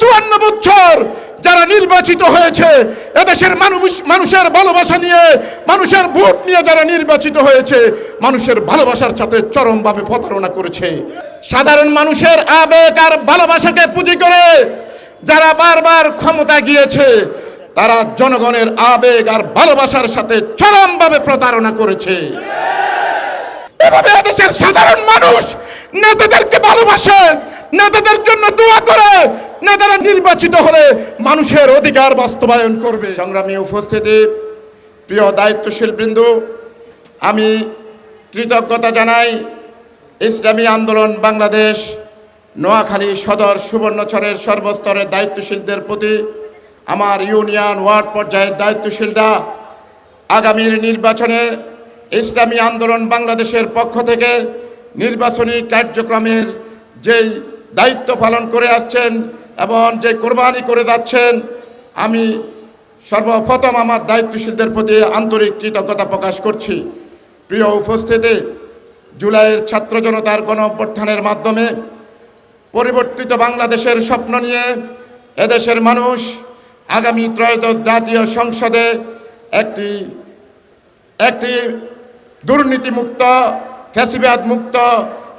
চুয়ান্ন বছর যারা নির্বাচিত হয়েছে, এদেশের মানুষ, মানুষের ভালোবাসা নিয়ে, মানুষের ভোট নিয়ে যারা নির্বাচিত হয়েছে, মানুষের ভালোবাসার সাথে চরমভাবে প্রতারণা করেছে। সাধারণ মানুষের আবেগ আর ভালোবাসাকে পুঁজি করে যারা বারবার ক্ষমতা গিয়েছে, তারা জনগণের আবেগ আর ভালোবাসার সাথে চরমভাবে প্রতারণা করেছে। এভাবে এদেশের সাধারণ মানুষ নেতাদেরকে ভালোবাসে, নেতাদের জন্য দোয়া করে নেতারা নির্বাচিত হলে মানুষের অধিকার বাস্তবায়ন করবে। সংগ্রামী উপস্থিতি, প্রিয় দায়িত্বশীল বৃন্দ, আমি কৃতজ্ঞতা জানাই ইসলামী আন্দোলন বাংলাদেশ নোয়াখালী সদর সুবর্ণচরের সর্বস্তরের দায়িত্বশীলদের প্রতি, আমার ইউনিয়ন ওয়ার্ড পর্যায়ের দায়িত্বশীলরা, আগামীর নির্বাচনে ইসলামী আন্দোলন বাংলাদেশের পক্ষ থেকে নির্বাচনী কার্যক্রমের যেই দায়িত্ব পালন করে আসছেন এবং যে কোরবানি করে যাচ্ছেন, আমি সর্বপ্রথম আমার দায়িত্বশীলদের প্রতি আন্তরিক কৃতজ্ঞতা প্রকাশ করছি। প্রিয় উপস্থিতি, জুলাইয়ের ছাত্র জনতার গণ অভ্যর্থানের মাধ্যমে পরিবর্তিত বাংলাদেশের স্বপ্ন নিয়ে এদেশের মানুষ আগামী ত্রয়োদশ জাতীয় সংসদে একটি একটি দুর্নীতিমুক্ত ফ্যাসিবাদ মুক্ত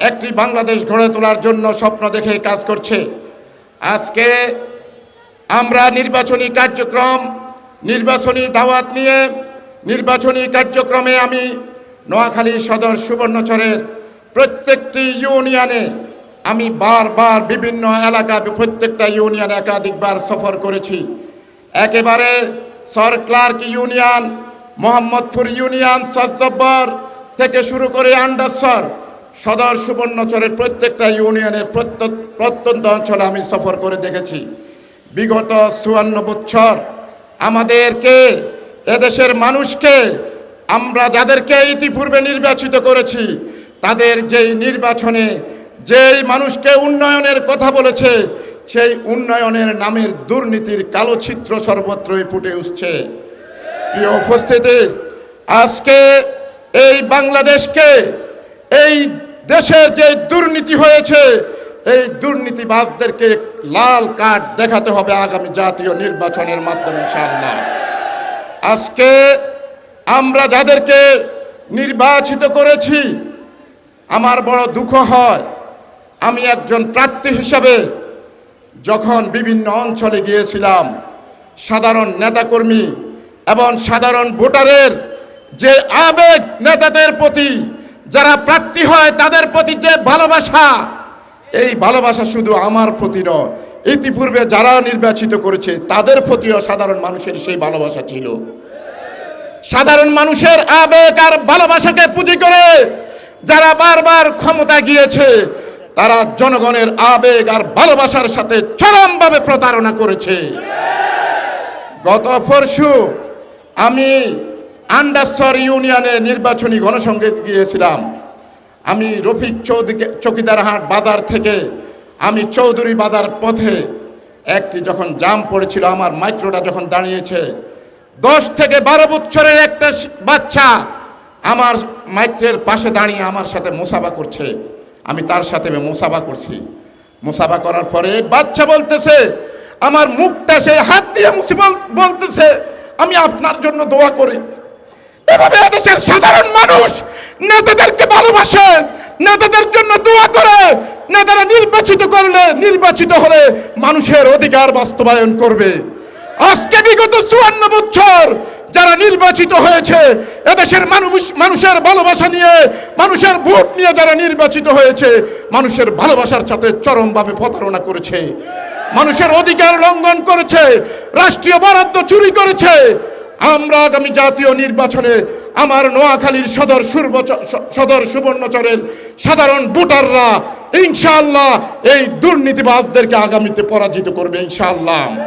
একটি বাংলাদেশ গড়ে তোলার জন্য স্বপ্ন দেখে কাজ করছে। আজকে আমরা নির্বাচনী কার্যক্রম, নির্বাচনী দাওয়াত নিয়ে নির্বাচনী কার্যক্রমে আমি নোয়াখালী সদর সুবর্ণচরের প্রত্যেকটি ইউনিয়নে আমি বারবার বিভিন্ন এলাকা, প্রত্যেকটা ইউনিয়নে একাধিকবার সফর করেছি। একেবারে সর ক্লার্ক ইউনিয়ন, মোহাম্মদপুর ইউনিয়ন সজ্জব্বর থেকে শুরু করে আন্ডারসর সদর সুবর্ণচরের প্রত্যেকটা ইউনিয়নের প্রত্যন্ত অঞ্চলে আমি সফর করে দেখেছি। বিগত চুয়ান্ন বছর আমাদেরকে, এদেশের মানুষকে, আমরা যাদেরকে ইতিপূর্বে নির্বাচিত করেছি, তাদের যেই নির্বাচনে যেই মানুষকে উন্নয়নের কথা বলেছে, সেই উন্নয়নের নামের দুর্নীতির কালো চিত্র সর্বত্রই ফুটে উঠছে। প্রিয় উপস্থিতি, আজকে এই বাংলাদেশকে, এই দেশের যে দুর্নীতি হয়েছে, এই দুর্নীতিবাজদেরকে লাল কার্ড দেখাতে হবে আগামী জাতীয় নির্বাচনের মাধ্যমে, ইনশাআল্লাহ। আজকে আমরা যাদেরকে নির্বাচিত করেছি, আমার বড় দুঃখ হয়, আমি একজন প্রার্থী হিসাবে যখন বিভিন্ন অঞ্চলে গিয়েছিলাম, সাধারণ নেতাকর্মী এবং সাধারণ ভোটারের যে আবেগ নেতাদের প্রতি যারা প্রার্থী হয় তাদের প্রতি যে ভালোবাসা, এই ভালোবাসা শুধু আমার প্রতি নয়, ইতিপূর্বে যারা নির্বাচিত করেছে তাদের প্রতিও সাধারণ মানুষের সেই ভালোবাসা ছিল। সাধারণ মানুষের আবেগ আর ভালোবাসাকে পুঁজি করে যারা বারবার ক্ষমতা গিয়েছে, তারা জনগণের আবেগ আর ভালোবাসার সাথে চরমভাবে প্রতারণা করেছে। গত পরশু আমি আন্ডাস্তর ইউনিয়নে নির্বাচনী গণসংগীত গিয়েছিলাম। আমি রফিক চৌধুরী চকিদারহাট বাজার থেকে আমি চৌধুরী বাজার পথে একটি যখন জাম পড়েছিল, আমার মাইক্রোটা যখন দাঁড়িয়েছে, দশ থেকে বারো বছরের একটা বাচ্চা আমার মাইক্রের পাশে দাঁড়িয়ে আমার সাথে মোসাবা করছে। আমি তার সাথে মোসাবা করছি। মোসাবা করার পরে বাচ্চা বলতেছে, আমার মুখটা সে হাত দিয়ে মুছে বলতেছে, আমি আপনার জন্য দোয়া করি। এভাবে এদেশের সাধারণ মানুষ নেতাদেরকে ভালোবাসে, নেতাদের জন্য দোয়া করে, নেতারা নির্বাচিত করলে নির্বাচিত হলে মানুষের অধিকার বাস্তবায়ন করবে। আজকে বিগত চুয়ান্ন বছর যারা নির্বাচিত হয়েছে, এদেশের মানুষ মানুষের ভালোবাসা নিয়ে, মানুষের ভোট নিয়ে যারা নির্বাচিত হয়েছে, মানুষের ভালোবাসার সাথে চরমভাবে প্রতারণা করেছে। মানুষের অধিকার লঙ্ঘন করেছে, রাষ্ট্রীয় বরাদ্দ চুরি করেছে। আমরা আগামী জাতীয় নির্বাচনে আমার নোয়াখালীর সদর সুর্ব- সদর সুবর্ণচরের সাধারণ ভোটাররা ইনশাআল্লাহ এই দুর্নীতিবাজদেরকে আগামীতে পরাজিত করবে ইনশাআল্লাহ।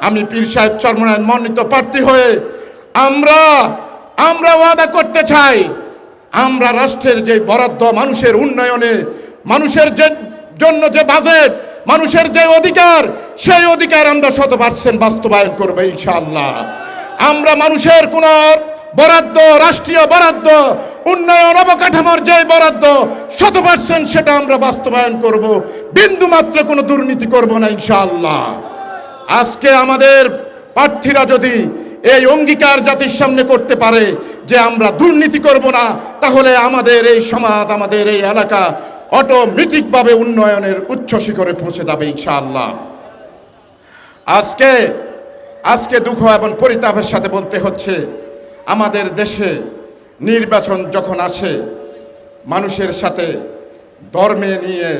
আমি পীর সাহেব চরমনায় মনোনীত প্রার্থী হয়ে আমরা আমরা ওয়াদা করতে চাই, আমরা রাষ্ট্রের যে বরাদ্দ, মানুষের উন্নয়নে, মানুষের যে জন্য যে বাজেট, মানুষের যে অধিকার, সেই অধিকার আমরা শত পার্সেন্ট বাস্তবায়ন করব ইনশাআল্লাহ। আমরা মানুষের কোন বরাদ্দ, রাষ্ট্রীয় বরাদ্দ, উন্নয়ন অবকাঠামোর যে বরাদ্দ শত পার্সেন্ট সেটা আমরা বাস্তবায়ন করব। বিন্দু মাত্র কোনো দুর্নীতি করব না, ইনশাআল্লাহ। আজকে আমাদের প্রার্থীরা যদি এই অঙ্গীকার জাতির সামনে করতে পারে যে আমরা দুর্নীতি করব না, তাহলে আমাদের এই সমাজ, আমাদের এই এলাকা অটোমেটিকভাবে উন্নয়নের উচ্চ শিখরে পৌঁছে যাবে, ইনশাআল্লাহ। আজকে আজকে দুঃখ এবং পরিতাপের সাথে বলতে হচ্ছে, আমাদের দেশে নির্বাচন যখন আসে, মানুষের সাথে ধর্মে নিয়ে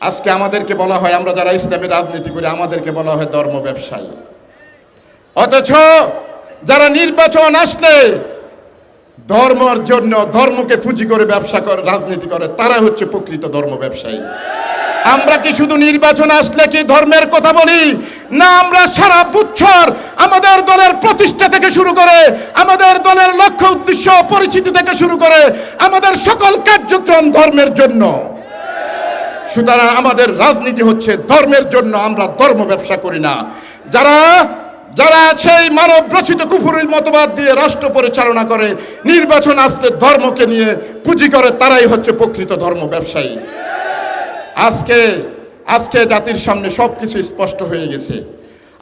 আজকে আমাদেরকে বলা হয়, আমরা যারা ইসলামী রাজনীতি করি, আমাদেরকে বলা হয় ধর্ম ব্যবসায়ী। অথচ যারা নির্বাচন আসলে ধর্মর জন্য ধর্মকে পুঁজি করে ব্যবসা করে, রাজনীতি করে, তারা হচ্ছে প্রকৃত ধর্ম ব্যবসায়ী। আমরা কি শুধু নির্বাচন আসলে কি ধর্মের কথা বলি? না, আমরা সারা বছর আমাদের দলের প্রতিষ্ঠা থেকে শুরু করে, আমাদের দলের লক্ষ্য, উদ্দেশ্য, পরিচিতি থেকে শুরু করে আমাদের সকল কার্যক্রম ধর্মের জন্য। সুতরাং আমাদের রাজনীতি হচ্ছে ধর্মের জন্য, আমরা ধর্ম ব্যবসা করি না। যারা যারা সেই মানব রচিত কুফুরের মতবাদ দিয়ে রাষ্ট্র পরিচালনা করে, নির্বাচন আসলে ধর্মকে নিয়ে পুঁজি করে, তারাই হচ্ছে প্রকৃত ধর্ম ব্যবসায়ী। আজকে আজকে জাতির সামনে সব কিছু স্পষ্ট হয়ে গেছে।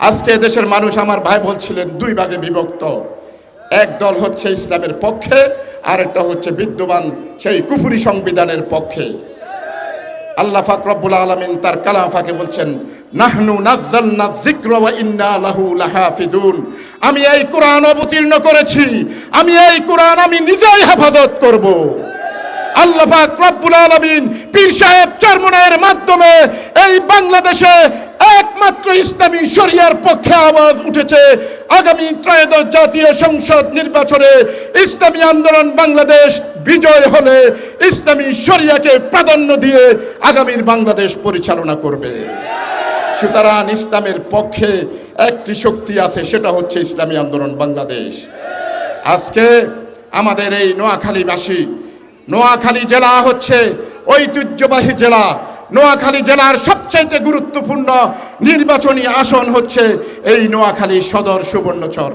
আজকে দেশের মানুষ আমার ভাই বলছিলেন, দুই ভাগে বিভক্ত। এক দল হচ্ছে ইসলামের পক্ষে আর একটা হচ্ছে বিদ্যমান সেই কুফুরি সংবিধানের পক্ষে। আল্লাহ ফাক রব্বুল আলামিন তার কালাম ফাকে বলছেন, নাহনু নাজ্জালনা ইন্না আমি এই কোরআন অবতীর্ণ করেছি, আমি এই কোরআন আমি নিজেই হেফাজত করব। আল্লাহ পাক রব্বুল আলামিন পীর সাহেব চরমনের মাধ্যমে এই বাংলাদেশে একমাত্র ইসলামী শরিয়ার পক্ষে আওয়াজ উঠেছে। আগামী ত্রয়োদশ জাতীয় সংসদ নির্বাচনে ইসলামী আন্দোলন বাংলাদেশ বিজয় হলে ইসলামী শরিয়াকে প্রাধান্য দিয়ে আগামীর বাংলাদেশ পরিচালনা করবে। সুতরাং ইসলামের পক্ষে একটি শক্তি আছে, সেটা হচ্ছে ইসলামী আন্দোলন বাংলাদেশ। আজকে আমাদের এই নোয়াখালীবাসী নোয়াখালী জেলা হচ্ছে ঐতিহ্যবাহী জেলা। নোয়াখালী জেলার সবচাইতে গুরুত্বপূর্ণ নির্বাচনী আসন হচ্ছে এই নোয়াখালী সদর সুবর্ণচর।